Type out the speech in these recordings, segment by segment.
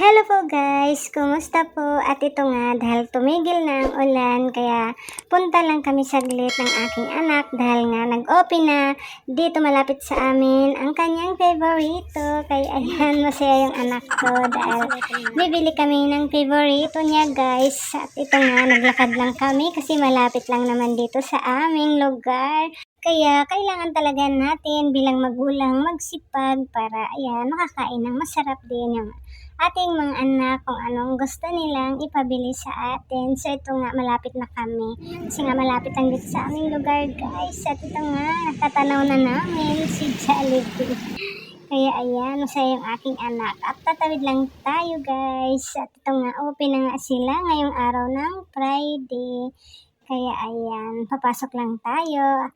Hello po guys! Kumusta po? At ito nga, dahil tumigil na ang ulan, kaya punta lang kami saglit ng aking anak dahil nga nag-open na dito malapit sa amin ang kanyang favorito. Kaya ayan, masaya yung anak ko dahil bibili kami ng favorito niya guys. At ito nga, naglakad lang kami kasi malapit lang naman dito sa aming lugar. Kaya kailangan talaga natin bilang magulang magsipag para ayan, makakain ng masarap din yung ating mga anak kung anong gusto nilang ipabili sa atin. So ito nga, malapit na kami. Kasi nga malapit lang dito sa aming lugar guys. At ito nga, natatanaw na namin si Jollibee. Kaya ayan, masaya yung aking anak. At tatawid lang tayo guys. At ito nga, open na nga sila ngayong araw ng Friday. Kaya ayan, papasok lang tayo.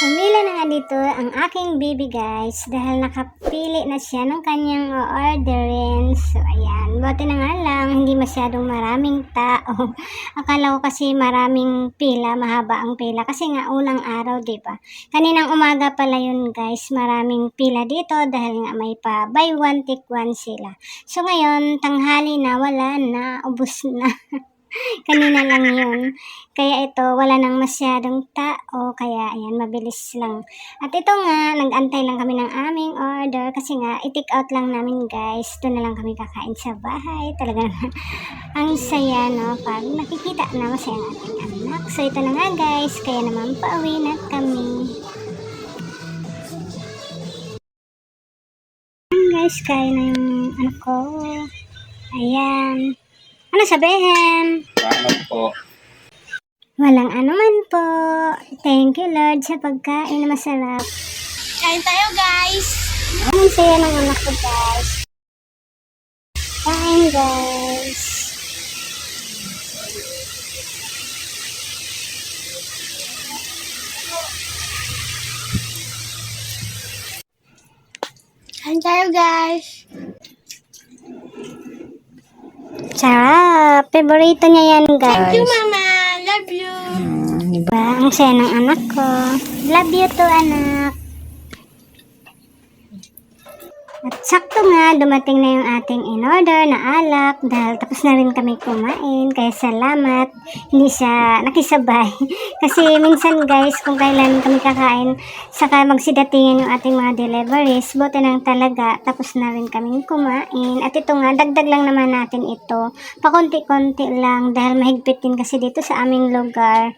Pumila na nga dito ang aking baby guys dahil nakapili na siya ng kanyang orderin. So ayan, buti na nga lang hindi masyadong maraming tao. Akala ko kasi maraming pila, mahaba ang pila kasi nga unang araw, 'di ba? Kaninang umaga pala yun guys, maraming pila dito dahil nga may pa buy one take one sila. So ngayon, tanghali na, wala na, ubos na. Kanina lang yun. Kaya ito, wala nang masyadong tao. Kaya, ayan, mabilis lang. At ito nga, nag-antay lang kami ng aming order. Kasi nga, i-take out lang namin, guys. Doon na lang kami kakain sa bahay. Talaga naman, ang saya, no? Pag nakikita na masaya ang ating anak. So, ito na nga, guys. Kaya naman, pauwi na kami. Guys, kain na yung anak ko. Ayan. Ano sabihin? Salamat po. Walang anuman po. Thank you, Lord, sa pagkain na masarap. Kain tayo guys! Ang saya ng anak ko, guys. Kain, guys. Kain tayo guys! Sarap. Favorito niya yan, Thank you guys. mama! Love you! Diba? Ang saya ng anak ko. Love you to, anak. At sakto nga, dumating na yung ating in-order na alak dahil tapos na rin kami kumain. Kaya salamat. Hindi siya nakisabay. Kasi minsan guys, kung kailan kami kakain, saka magsidatingan yung ating mga deliveries, buti nang talaga, tapos na rin kaming kumain. At ito nga, dagdag lang naman natin ito. Pakunti-kunti lang dahil mahigpit din kasi dito sa aming lugar.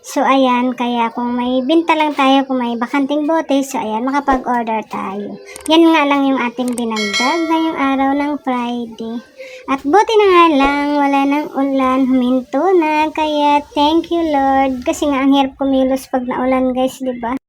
So, ayan, kaya kung may binta lang tayo, kung may bakanting bote, so ayan, makapag-order tayo. Yan nga lang yung ating dinagdag ngayong araw ng Friday. At buti na nga lang, wala nang ulan, huminto na, kaya thank you Lord. Kasi nga, ang hirap kumilos pag naulan guys, ba?